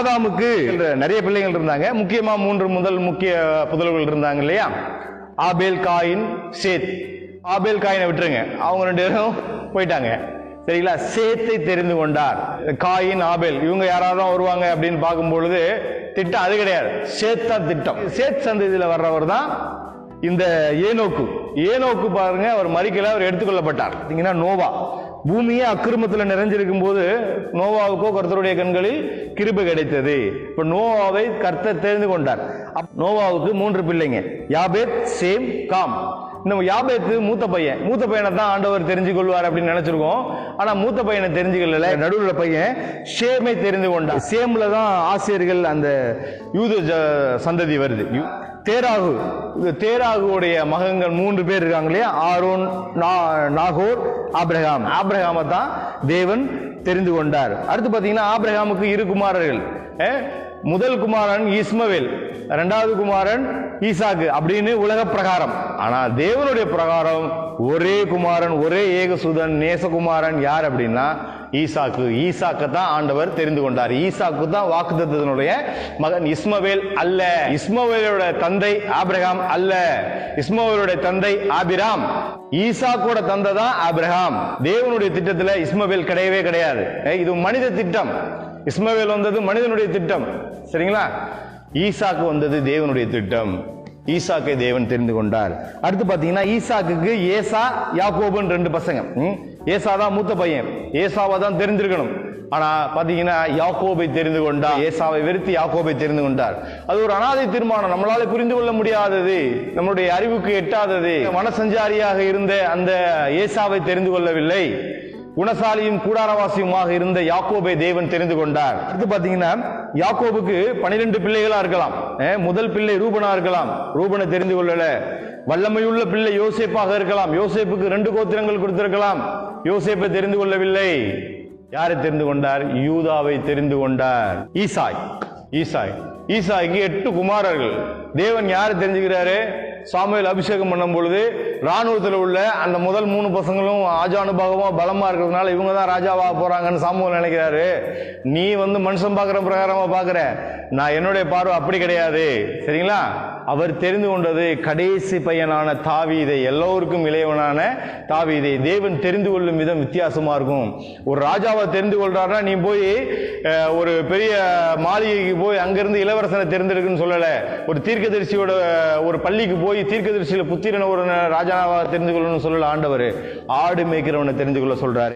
ஆதாமுக்கு நிறைய பிள்ளைகள் இருந்தாங்க. முக்கியமா மூன்று முதல் முக்கிய புதல்வர்கள் இருந்தாங்க இல்லையா? ஆபேல் காயின் சேத். ஆபேல் காயினை விட்டுருங்க. அவங்க ரெண்டு பேரும் போயிட்டாங்க. சரிங்களா? சேத்தை தெரிந்து கொண்டார். காயின் ஆபேல் இவங்க யாராவது வருவாங்க அப்படின்னு பார்க்கும் பொழுது திட்டம் அது கிடையாது. சேத் தான் திட்டம். சேத் சந்ததியில வர்றவர் தான் இந்த ஏனோக்கு ஏனோக்கு பாருங்க அவர் மறிக்கல அவர் எடுத்துக்கொள்ளப்பட்டார். பார்த்தீங்கன்னா நோவா. பூமியே அக்கிரமத்தில் நிறைஞ்சிருக்கும் போது நோவாவுக்கோ கர்த்தருடைய கண்களில் கிருபை கிடைத்தது. இப்ப நோவாவை கர்த்தர் தெரிந்து கொண்டார். அப் நோவாவுக்கு மூன்று பிள்ளைங்க. Japheth Shem Ham. இந்த யாபேத்து மூத்த பையன். மூத்த பையனை தான் ஆண்டவர் தெரிஞ்சு கொள்வார் அப்படின்னு நினைச்சிருக்கோம். ஆனா மூத்த பையனை தெரிஞ்சுக்கல நடுவில் பையன் ஷேமை தெரிந்து கொண்டார் சேம்ல தான் ஆசிரியர்கள் அந்த யூத ஜ- சந்ததி வருது. யூ- தேராகு. இந்த தேராகுடைய மகன்கள் மூன்று பேர் இருக்காங்க இல்லையா? ஆரோன் நா- நாகோர் ஆப்ரஹாம் ஆப்ரஹாமை தான் தேவன் தெரிந்து கொண்டார். அடுத்து பார்த்தீங்கன்னா ஆப்ரஹாமுக்கு இரு குமாரர்கள். முதல் குமாரன் இஸ்மவேல் ரெண்டாவது குமாரன் ஈசாக்கு அப்படின்னு உலக பிரகாரம். ஆனா தேவனுடைய பிரகாரம் ஒரே குமாரன் ஒரே ஏகசுதன் நேசகுமாரன் யார் அப்படின்னா ஈசாக்கு. ஈசாக்கு தான் ஆண்டவர் தெரிந்து கொண்டார். ஈசாக்கு தான் வாக்குத்தத்தினுடைய மகன். இஸ்மவேல் அல்ல. இஸ்மவேலோட தந்தை ஆபிரகாம் அல்ல. இஸ்மவேலோட தந்தை ஆபிராம். ஈசாக்கோட தந்தை தான் ஆபிரகாம். தேவனுடைய திட்டத்தில் இஸ்மவேல் கிடையவே கிடையாது. இது மனித திட்டம். இஸ்மவேல் வந்தது மனிதனுடைய திட்டம். சரிங்களா? ஈசாக்கு வந்தது தேவனுடைய திட்டம். ஈசாக்கை தேவன் தெரிந்து கொண்டார். அடுத்து பார்த்தீங்கன்னா ஈசாக்குக்கு ஏசா யாக்கோபுன்னு ரெண்டு பசங்க. ம்? ஏசா தான் மூத்த பையன். ஏசாவை தான் தெரிஞ்சிருக்கணும் ஆனா பாத்தீங்கன்னா யாக்கோபை தெரிந்து கொண்டார். ஏசாவை வெறுத்து யாக்கோபை தெரிந்து கொண்டார். அது ஒரு அனாதை தீர்மானம். நம்மளால புரிந்து கொள்ள முடியாதது. நம்மளுடைய அறிவுக்கு எட்டாதது. மனசஞ்சாரியாக இருந்த அந்த ஏசாவை தெரிந்து கொள்ளவில்லை. குணசாலியும் கூடாரவாசியுமாக இருந்த யாக்கோபை தேவன் தெரிந்து கொண்டார். அடுத்து பாத்தீங்கன்னா யாக்கோபுக்கு பனிரெண்டு பிள்ளைகளா இருக்கலாம். முதல் பிள்ளை ரூபனா இருக்கலாம். ரூபனை தெரிந்து கொள்ளல. வல்லமையுள்ள பிள்ளை யோசேப்பாக இருக்கலாம். யோசேப்புக்கு ரெண்டு கோத்திரங்கள் கொடுத்திருக்கலாம். யோசேப்பை தெரிந்து கொள்ளவில்லை. யாரை தெரிந்து கொண்டார்? யூதாவை தெரிந்து கொண்டார். ஈசாய். ஈசாய். ஈசாய்க்கு எட்டு குமாரர்கள். தேவன் யாரை தெரிஞ்சுக்கிறாரு? சாமுவேல் அபிஷேகம் பண்ணும் பொழுது ராணுவத்தில் உள்ள அந்த முதல் மூணு பசங்களும் ஆஜானுபாகமாக பலமாக இருக்கிறதுனால இவங்க தான் ராஜாவாக போகிறாங்கன்னு சாமுவேல் நினைக்கிறாரு. நீ வந்து மனுஷன் பார்க்குற பிரகாரமாக பார்க்குற. நான் என்னுடைய பார்வை அப்படி கிடையாது. சரிங்களா? அவர் தெரிந்து கொண்டது கடைசி பையனான தாவீதை எல்லோருக்கும் இளையவனான தாவீதை. தேவன் தெரிந்து கொள்ளும் விதம் வித்தியாசமாக இருக்கும். ஒரு ராஜாவை தெரிந்து கொள்றாருன்னா நீ போய் ஒரு பெரிய மாளிகைக்கு போய் அங்கேருந்து இளவரசனை தெரிந்தெடுக்குன்னு சொல்லலை. ஒரு தீர்க்கதரிசியோட ஒரு பள்ளிக்கு போய் தீர்க்கதரிசியில் புத்திரனை ஒரு ராஜாவை தெரிந்து கொள்ளணும்னு சொல்லலை ஆண்டவர். ஆடு மேய்க்கிறவனை தெரிந்து கொள்ள சொல்கிறார்